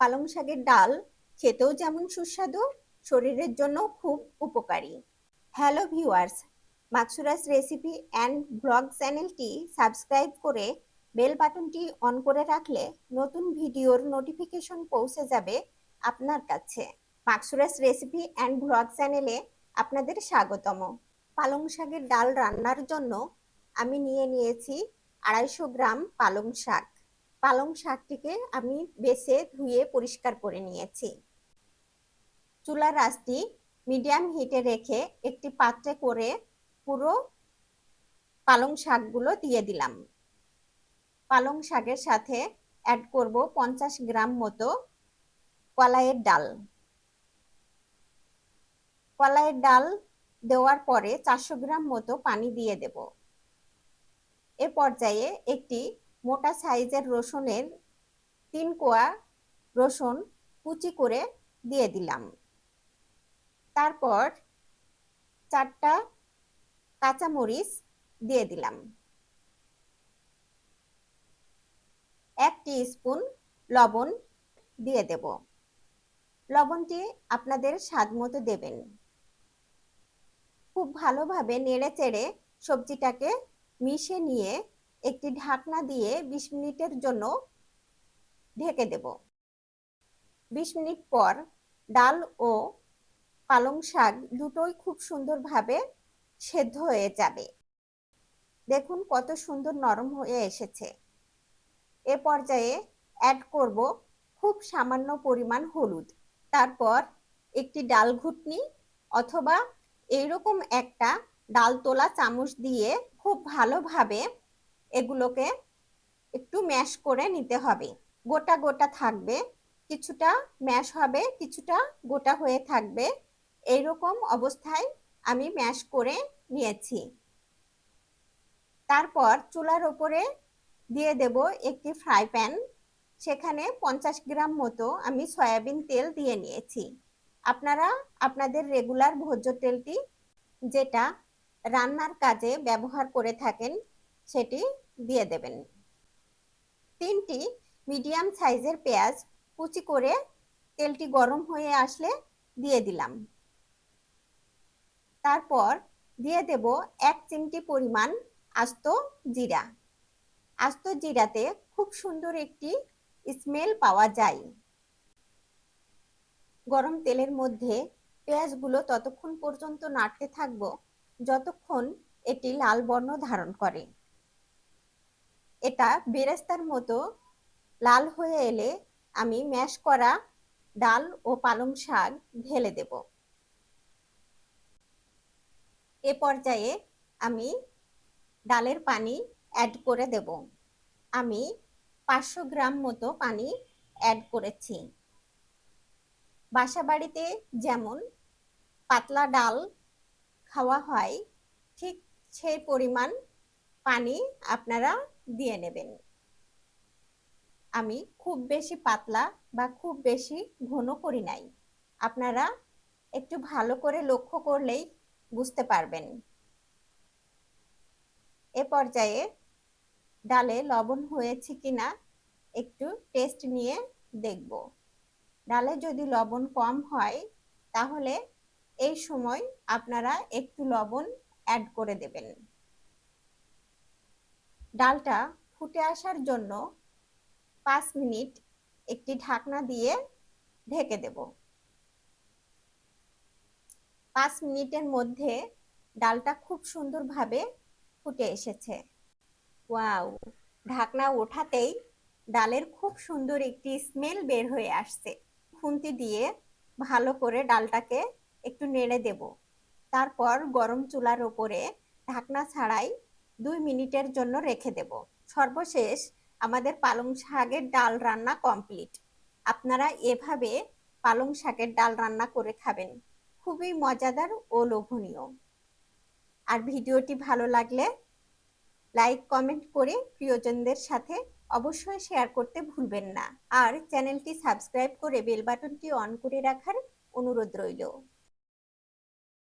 পালং শাকের ডাল খেতেও যেমন সুস্বাদু, শরীরের জন্য খুব উপকারী। Hello viewers, Maksura's recipe and blog চ্যানেলটি সাবস্ক্রাইব করে বেল বাটনটি অন করে রাখলে নতুন ভিডিওর নোটিফিকেশন পৌঁছে যাবে আপনার কাছে। মাকসুরাস রেসিপি অ্যান্ড ব্লগ চ্যানেলে আপনাদের স্বাগতম। পালং শাকের ডাল রান্নার জন্য আমি নিয়ে নিয়েছি আড়াইশো গ্রাম পালং শাক। পালং শাকটিকে আমি বেছে ধুয়ে পরিষ্কার করে নিয়েছি। চুলার রাসটি মিডিয়াম হিটে রেখে একটি পাত্রে করে পুরো পালং শাকগুলো দিয়ে দিলাম। পালং শাকের সাথে অ্যাড করব পঞ্চাশ গ্রাম মতো কলাইয়ের ডাল। কলাইয়ের ডাল দেওয়ার পরে চারশো গ্রাম মতো পানি দিয়ে দেব। এ পর্যায়ে একটি মোটা সাইজের রসুনের তিন কোয়া রসুন কুচি করে দিয়ে দিলাম। তারপর চারটা কাঁচামরিচ দিয়ে দিলাম। এক স্পুন লবণ দিয়ে দেব। লবণটি আপনাদের স্বাদ মতো দেবেন। খুব ভালোভাবে নেড়ে চেড়ে সবজিটাকে মিশে নিয়ে একটি ঢাকনা দিয়ে বিশ মিনিটের জন্য ঢেকে দেব। বিশ মিনিট পর ডাল ও পালং শাক দুটোই খুব সুন্দরভাবে সেদ্ধ হয়ে যাবে। দেখুন কত সুন্দর নরম হয়ে এসেছে। এ পর্যায়ে অ্যাড করব খুব সামান্য পরিমাণ হলুদ। তারপর একটি ডাল ঘুটনি অথবা এইরকম একটা ডাল তোলা চামচ দিয়ে খুব ভালোভাবে এগুলোকে একটু ম্যাশ করে নিতে হবে। গোটা গোটা থাকবে, কিছুটা ম্যাশ হবে, কিছুটা গোটা হয়ে থাকবে। এইরকম অবস্থায় আমি ম্যাশ করে নিয়েছি। তারপর চুলার ওপরে দিয়ে দেব একটি ফ্রাই প্যান। সেখানে পঞ্চাশ গ্রাম মতো আমি সয়াবিন তেল দিয়ে নিয়েছি। আপনারা আপনাদের রেগুলার ভোজ্য তেলটি যেটা রান্নার কাজে ব্যবহার করে থাকেন সেটি দিয়ে দেবেন। তিনটি মিডিয়াম সাইজের পেঁয়াজ কুচি করে তেলটি গরম হয়ে আসলে দিয়ে দিলাম। তারপর দিয়ে দেব এক চিমটি পরিমাণ আস্ত জিরা। আস্ত জিরাতে খুব সুন্দর একটি স্মেল পাওয়া যায়। গরম তেলের মধ্যে পেঁয়াজগুলো ততক্ষণ পর্যন্ত নাড়তে থাকব, যতক্ষণ এটি লাল বর্ণ ধারণ করে। এটা বেরেস্তার মতো লাল হয়ে এলে আমি ম্যাশ করা ডাল ও পালং শাক ঢেলে দেব। এ পর্যায়ে আমি ডালের পানি অ্যাড করে দেব। আমি পাঁচশো গ্রাম মতো পানি অ্যাড করেছি। বাসা বাড়িতে যেমন পাতলা ডাল খাওয়া হয়, ঠিক সেই পরিমাণ পানি আপনারা দিয়ে নেবেন। আমি খুব বেশি পাতলা বা খুব বেশি ঘন করি নাই। আপনারা একটু ভালো করে লক্ষ্য করলেই বুঝতে পারবেন। এ পর্যায়ে ডালে লবণ হয়েছে কিনা একটু টেস্ট নিয়ে দেখব। ডালে যদি লবণ কম হয়, তাহলে এই সময় আপনারা একটু লবণ অ্যাড করে দেবেন। ডালটা ফুটে আসার জন্য পাঁচ মিনিট একটি ঢাকনা দিয়ে ঢেকে দেব। পাঁচ মিনিটের মধ্যে ডালটা খুব সুন্দরভাবে ফুটে এসেছে। ওয়াও! ঢাকনা ওঠাতেই ডালের খুব সুন্দর একটি স্মেল বের হয়ে আসছে। খুন্তি দিয়ে ভালো করে ডালটাকে একটু নেড়ে দেব। তারপর গরম চুলার ওপরে ঢাকনা ছাড়াই দুই মিনিটের জন্য রেখে দেব। সর্বশেষ আমাদের পালং শাকের ডাল রান্না কমপ্লিট। আপনারা এভাবে পালং শাকের ডাল রান্না করে খাবেন। খুবই মজাদার ও লোভনীয়। আর ভিডিওটি ভালো লাগলে লাইক, কমেন্ট করে প্রিয়জনদের সাথে অবশ্যই শেয়ার করতে ভুলবেন না। আর চ্যানেলটি সাবস্ক্রাইব করে বেল বাটনটি অন করে রাখার অনুরোধ রইল।